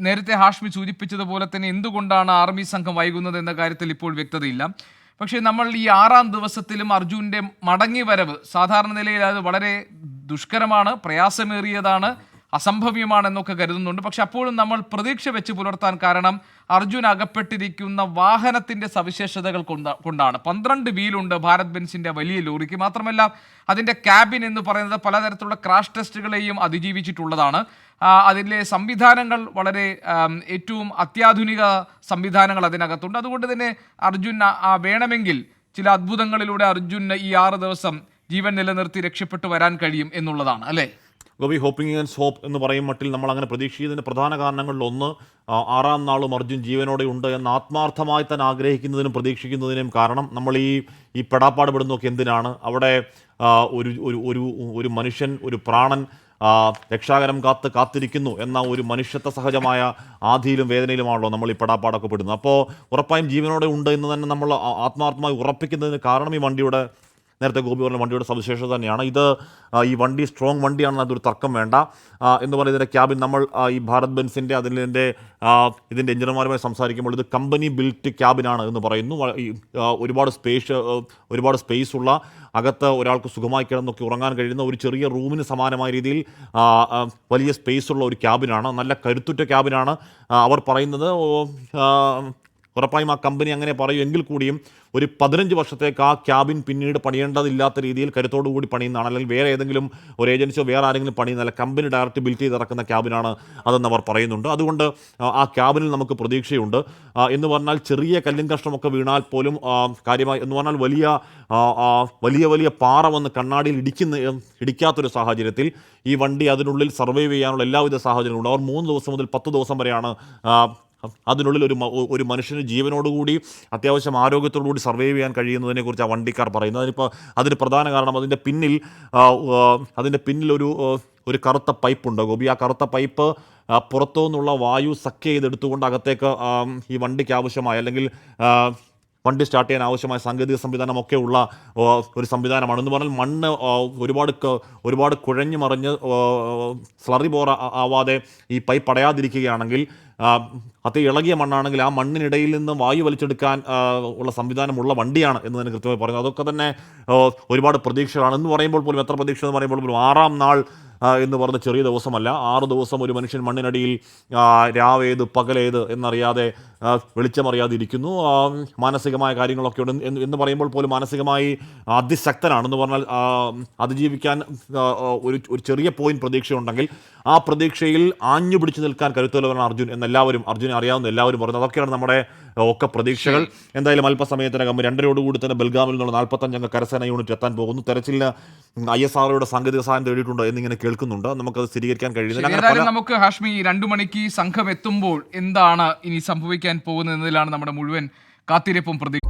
നേരത്തെ ഹാഷ്മി സൂചിപ്പിച്ചതുപോലെ തന്നെ എന്തുകൊണ്ടാണ് ആർമി സംഘം വൈകുന്നത് എന്ന കാര്യത്തിൽ ഇപ്പോൾ വ്യക്തതയില്ല. പക്ഷേ നമ്മൾ ഈ ആറാം ദിവസത്തിലും അർജുന്റെ മടങ്ങി വരവ് സാധാരണ നിലയിൽ അത് വളരെ ദുഷ്കരമാണ് പ്രയാസമേറിയതാണ്. അസംഭവ്യമാണെന്നൊക്കെ കരുതുന്നുണ്ട്. പക്ഷെ അപ്പോഴും നമ്മൾ പ്രതീക്ഷ വെച്ച് പുലർത്താൻ കാരണം അർജുൻ അകപ്പെട്ടിരിക്കുന്ന വാഹനത്തിന്റെ സവിശേഷതകൾ കൊണ്ട കൊണ്ടാണ്. പന്ത്രണ്ട് വീലുണ്ട് ഭാരത് ബെൻസിന്റെ വലിയ ലോറിക്ക്. മാത്രമല്ല അതിന്റെ ക്യാബിൻ എന്ന് പറയുന്നത് പലതരത്തിലുള്ള ക്രാഷ് ടെസ്റ്റുകളെയും അതിജീവിച്ചിട്ടുള്ളതാണ്. അതിലെ സംവിധാനങ്ങൾ വളരെ ഏറ്റവും അത്യാധുനിക സംവിധാനങ്ങൾ അതിനകത്തുണ്ട്. അതുകൊണ്ട് തന്നെ അർജുൻ വേണമെങ്കിൽ ചില അത്ഭുതങ്ങളിലൂടെ അർജുന് ഈ ആറ് ദിവസം ജീവൻ നിലനിർത്തി രക്ഷപ്പെട്ടു വരാൻ കഴിയും എന്നുള്ളതാണ് അല്ലേ? ഗോപി ഹോപ്പിംഗ് ആൻഡ് സോപ്പ് എന്ന് പറയും മട്ടിൽ നമ്മൾ അങ്ങനെ പ്രതീക്ഷിച്ചതിന്റെ പ്രധാന കാരണങ്ങളിൽ ഒന്ന് ആറാം നാളും അർജുൻ ജീവനോടെ ഉണ്ട് എന്ന് ആത്മാർത്ഥമായി തന്നെ ആഗ്രഹിക്കുന്നതിനും പ്രതീക്ഷിക്കുന്നതിനും കാരണം നമ്മൾ ഈ ഈ പെടാപ്പാട് പെടുന്നൊക്കെ എന്തിനാണ്? അവിടെ ഒരു ഒരു ഒരു മനുഷ്യൻ ഒരു പ്രാണൻ രക്ഷാകരം കാത്ത് കാത്തിരിക്കുന്നു എന്ന ഒരു മനുഷ്യത്വ സഹജമായ ആധിയിലും വേദനയിലുമാണല്ലോ നമ്മൾ ഈ പെടാപ്പാടൊക്കെ പെടുന്നത്. അപ്പോൾ ഉറപ്പായും ജീവനോടെ ഉണ്ട് എന്ന് തന്നെ നമ്മൾ ആത്മാർത്ഥമായി ഉറപ്പിക്കുന്നതിന് കാരണം ഈ വണ്ടിയുടെ നേരത്തെ ഗോപി പറഞ്ഞ വണ്ടിയുടെ സവിശേഷത തന്നെയാണ്. ഇത് ഈ വണ്ടി സ്ട്രോങ് വണ്ടിയാണെന്ന് അതൊരു തർക്കം വേണ്ട. എന്ന് പറയുന്ന ഇതിന്റെ ക്യാബിൻ നമ്മൾ ഈ ഭാരത് ബെൻസിന്റെ അതിന്റെ ഇതിന്റെ എഞ്ചിനീയർമാരുമായി സംസാരിക്കുമ്പോൾ ഇത് കമ്പനി ബിൽറ്റ് ക്യാബിനാണ് എന്ന് പറയുന്നു. ഒരുപാട് സ്പേസ് ഒരുപാട് സ്പേസ് ഉള്ള അകത്ത് ഒരാൾക്ക് സുഖമായി കിടന്നൊക്കെ ഉറങ്ങാൻ കഴിയുന്ന ഒരു ചെറിയ റൂമിന് സമാനമായ രീതിയിൽ വലിയ സ്പേസ് ഉള്ള ഒരു ക്യാബിനാണ്. നല്ല കരുത്തുറ്റ ക്യാബിനാണ് അവർ പറയുന്നത്. ഉറപ്പായും ആ കമ്പനി അങ്ങനെ പറയും. എങ്കിൽ കൂടിയും ഒരു പതിനഞ്ച് വർഷത്തേക്ക് ആ ക്യാബിൻ പിന്നീട് പണിയേണ്ടതില്ലാത്ത രീതിയിൽ കരുത്തോടു കൂടി പണിയുന്നതാണ്. അല്ലെങ്കിൽ വേറെ ഏതെങ്കിലും ഒരു ഏജൻസിയോ വേറെ ആരെങ്കിലും പണിയുന്നതല്ല കമ്പനി ഡയറക്റ്റ് ബിൽറ്റ് ചെയ്ത് ഇറക്കുന്ന ക്യാബിനാണ് അതെന്ന് അവർ പറയുന്നുണ്ട്. അതുകൊണ്ട് ആ, ക്യാബിനിൽ നമുക്ക് പ്രതീക്ഷയുണ്ട്. എന്ന് പറഞ്ഞാൽ ചെറിയ കല്ലും കഷ്ണമൊക്കെ വീണാൽ പോലും കാര്യമായി എന്ന് പറഞ്ഞാൽ വലിയ വലിയ വലിയ പാറ വന്ന് കണ്ണാടിയിൽ ഇടിക്കുന്ന ഇടിക്കാത്തൊരു സാഹചര്യത്തിൽ ഈ വണ്ടി അതിനുള്ളിൽ സർവൈവ് ചെയ്യാനുള്ള എല്ലാവിധ സാഹചര്യങ്ങളുണ്ട് അവർ മൂന്ന് ദിവസം മുതൽ പത്ത് ദിവസം വരെയാണ് അതിനുള്ളിൽ ഒരു ഒരു മനുഷ്യന് ജീവനോടുകൂടി അത്യാവശ്യം ആരോഗ്യത്തോടുകൂടി സർവൈവ് ചെയ്യാൻ കഴിയുന്നതിനെക്കുറിച്ച് ആ വണ്ടിക്കാർ പറയുന്നത്. അതിനിപ്പോൾ അതിന് പ്രധാന കാരണം അതിന്റെ പിന്നിൽ അതിന്റെ പിന്നിൽ ഒരു ഒരു കറുത്ത പൈപ്പ് ഉണ്ട്. ഗോപി ആ കറുത്ത പൈപ്പ് പുറത്തു നിന്നുള്ള വായു സക്ക് ചെയ്തെടുത്തുകൊണ്ട് അകത്തേക്ക് ഈ വണ്ടിക്ക് ആവശ്യമായ അല്ലെങ്കിൽ വണ്ടി സ്റ്റാർട്ട് ചെയ്യാൻ ആവശ്യമായ സാങ്കേതിക സംവിധാനമൊക്കെ ഉള്ള ഒരു സംവിധാനമാണ്. എന്ന് പറഞ്ഞാൽ മണ്ണ് ഒരുപാട് ഒരുപാട് കുഴഞ്ഞു മറിഞ്ഞ് സ്ലറി ബോറ ആവാതെ ഈ പൈപ്പ് അടയാതിരിക്കുകയാണെങ്കിൽ അതി ഇളകിയ മണ്ണാണെങ്കിൽ ആ മണ്ണിനിടയിൽ നിന്ന് വായു വലിച്ചെടുക്കാൻ ഉള്ള സംവിധാനമുള്ള വണ്ടിയാണ് എന്ന് തന്നെ കൃത്യമായി പറയുന്നത് അതൊക്കെ തന്നെ ഒരുപാട് പ്രതീക്ഷകളാണ്. എന്ന് പറയുമ്പോൾ പോലും എത്ര പ്രതീക്ഷ എന്ന് പറയുമ്പോൾ പോലും ആറാം നാൾ എന്ന് പറഞ്ഞ ചെറിയ ദിവസമല്ല. ആറ് ദിവസം ഒരു മനുഷ്യൻ മണ്ണിനടിയിൽ രാവേത് പകലേത് എന്നറിയാതെ വെളിച്ചമറിയാതെ ഇരിക്കുന്നു മാനസികമായ കാര്യങ്ങളൊക്കെ ഉണ്ട് എന്ന് എന്ന് പറയുമ്പോൾ പോലും മാനസികമായി അതിശക്തനാണെന്ന് പറഞ്ഞാൽ അതിജീവിക്കാൻ ഒരു ഒരു ചെറിയ പോയിന്റ് പ്രതീക്ഷയുണ്ടെങ്കിൽ ആ പ്രതീക്ഷയിൽ ആഞ്ഞു പിടിച്ചു നിൽക്കാൻ കരുത്തുള്ളവരാണ് അർജുൻ എന്നെല്ലാവരും അർജുനെ അറിയാവുന്ന എല്ലാവരും പറയുന്നത് അതൊക്കെയാണ് നമ്മുടെ ഒക്കെ പ്രതീക്ഷകൾ. എന്തായാലും അല്പസമയത്തിനകം രണ്ടരയോടുകൂടി തന്നെ ബൽഗാമിൽ നിന്നുള്ള നാൽപ്പത്തഞ്ചംഗ കരസേന യൂണിറ്റ് എത്താൻ പോകുന്നു. തെരച്ചിലിന് ഐ എസ് ആർഒയുടെ സാങ്കേതിക സഹായം തേടിയിട്ടുണ്ടോ എന്നിങ്ങനെ കേൾക്കുന്നുണ്ട്. നമുക്കത് സ്ഥിരീകരിക്കാൻ കഴിയുന്നില്ല. നമുക്ക് ഹാഷ്മി രണ്ടു മണിക്ക് സംഘം എത്തുമ്പോൾ എന്താണ് ഇനി സംഭവിക്കാൻ പോകുന്നത് എന്നതിലാണ് നമ്മുടെ മുഴുവൻ കാത്തിരിപ്പും പ്രതീക്ഷ